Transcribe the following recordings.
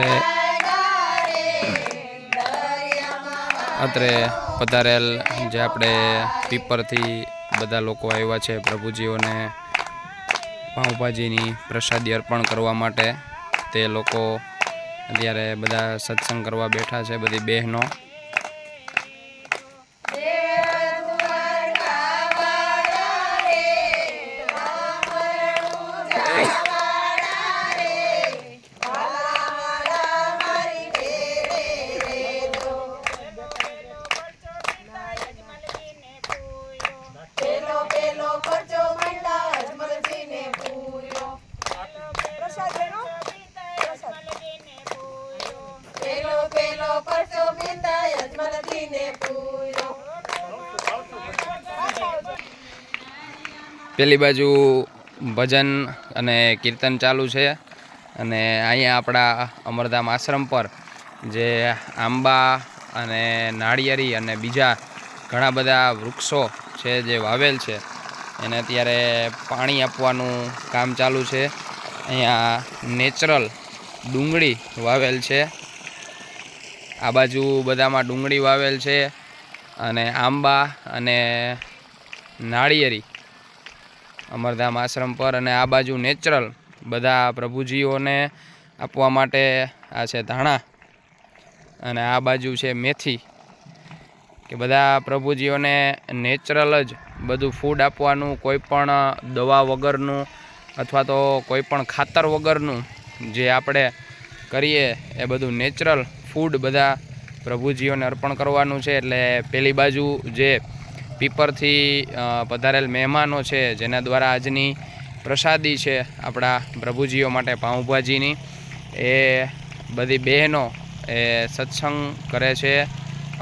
અત્રે અત્રે પધારેલ જે આપણે પીપરથી બધા લોકો આવ્યા છે પ્રભુજીઓને પાઉંભાજીની પ્રસાદી અર્પણ કરવા માટે. તે લોકો અત્યારે બધા સત્સંગ કરવા બેઠા છે, બધી બહેનો. પેલી બાજુ ભજન અને કીર્તન ચાલુ છે અને અહીંયા આપણા અમરધામ આશ્રમ પર જે આંબા અને નાળિયેરી અને બીજા ઘણા બધા વૃક્ષો છે જે વાવેલ છે, એને અત્યારે પાણી આપવાનું કામ ચાલુ છે. અહીંયા નેચરલ ડુંગળી વાવેલ છે. આ બાજુ બધામાં ડુંગળી વાવેલ છે અને આંબા અને નાળિયેરી અમરધામ આશ્રમ પર અને આ બાજુ નેચરલ બધા પ્રભુજીઓને આપવા માટે આ છે ધાણા અને આ બાજુ છે મેથી કે બધા પ્રભુજીઓને નેચરલ જ બધું ફૂડ આપવાનું, કોઈ પણ દવા વગરનું અથવા તો કોઈ પણ ખાતર વગરનું જે આપણે કરીએ એ બધું નેચરલ ફૂડ બધા પ્રભુજીઓને અર્પણ કરવાનું છે. એટલે પેલી બાજુ જે પીપરથી પધારેલ મહેમાનો છે, જેના દ્વારા આજની પ્રસાદી છે આપણા પ્રભુજીઓ માટે પાઉંભાજીની. એ બધી બહેનો એ સત્સંગ કરે છે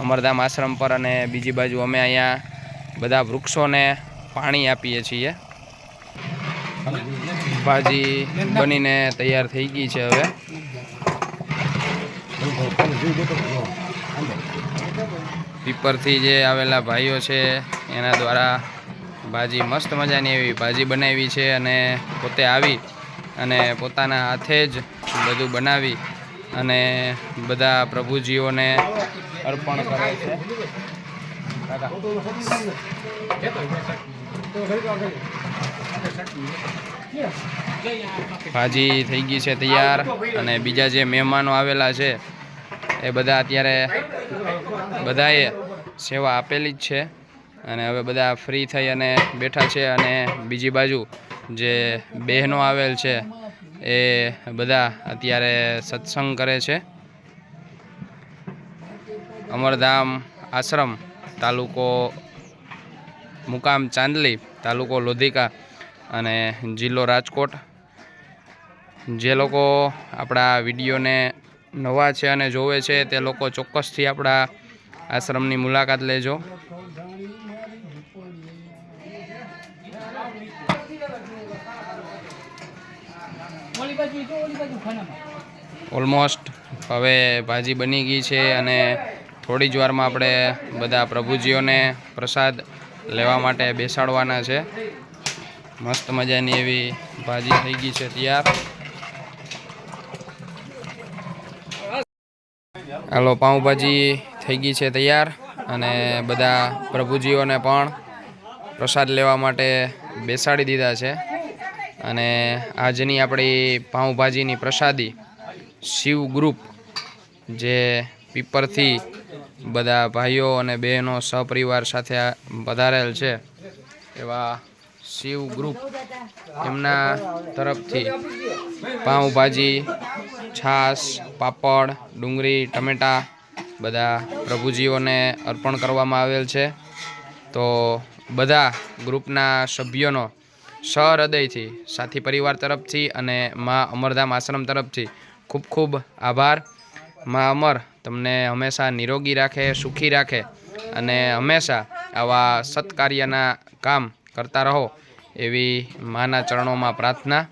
અમરધામ આશ્રમ પર અને બીજી બાજુ અમે અહીંયા બધા વૃક્ષોને પાણી આપીએ છીએ. ભાજી બનીને તૈયાર થઈ ગઈ છે હવે. પીપરથી જે આવેલા ભાઈઓ છે, એના દ્વારા ભાજી મસ્ત મજાની એવી ભાજી બનાવી છે અને પોતે આવી અને પોતાના હાથે જ બધું બનાવી અને બધા પ્રભુજીઓને અર્પણ કરે છે. ભાજી થઈ ગઈ છે તૈયાર અને બીજા જે મહેમાનો આવેલા છે એ બધા અત્યારે બધાએ સેવા આપેલી જ છે. અને હવે બધા ફ્રી થઈ અને બેઠા છે અને બીજી બાજુ જે બહેનો આવેલ છે એ બધા અત્યારે સત્સંગ કરે છે. અમરધામ આશ્રમ તાલુકો મુકામ ચાંદલી, તાલુકો લોધિકા અને જિલ્લો રાજકોટ. જે લોકો આપણા વિડીયોને નવા છે અને જોવે છે, તે લોકો ચોક્કસથી આપણા આશ્રમની મુલાકાત લેજો. ઓલમોસ્ટ હવે ભાજી બની ગઈ છે અને થોડી જ વારમાં આપણે બધા પ્રભુજીઓને પ્રસાદ લેવા માટે બેસાડવાના છે. મસ્ત મજાની એવી ભાજી થઈ ગઈ છે તૈયાર. હાલો, પાઉંભાજી થઈ ગઈ છે તૈયાર અને બધા પ્રભુજીઓને પણ પ્રસાદ લેવા માટે બેસાડી દીધા છે. અને આજની આપણી પાઉંભાજીની પ્રસાદી શિવ ગ્રુપ, જે પીપરથી બધા ભાઈઓ અને બહેનો સપરિવાર સાથે વધારેલ છે, એવા શિવ ગ્રુપ એમના તરફથી પાઉંભાજી છાશ, પાપડ, ડુંગળી, ટમેટાં બધા પ્રભુજીઓને અર્પણ કરવામાં આવેલ છે. તો બધા ગ્રુપના સભ્યોનો સહૃદયથી, સાથી પરિવાર તરફથી અને મા અમરધામ આશ્રમ તરફથી ખૂબ ખૂબ આભાર. મા અમર તમને હંમેશા નિરોગી રાખે, સુખી રાખે અને હંમેશા આવા સત્કાર્યના કામ કરતા રહો એવી માના ચરણોમાં પ્રાર્થના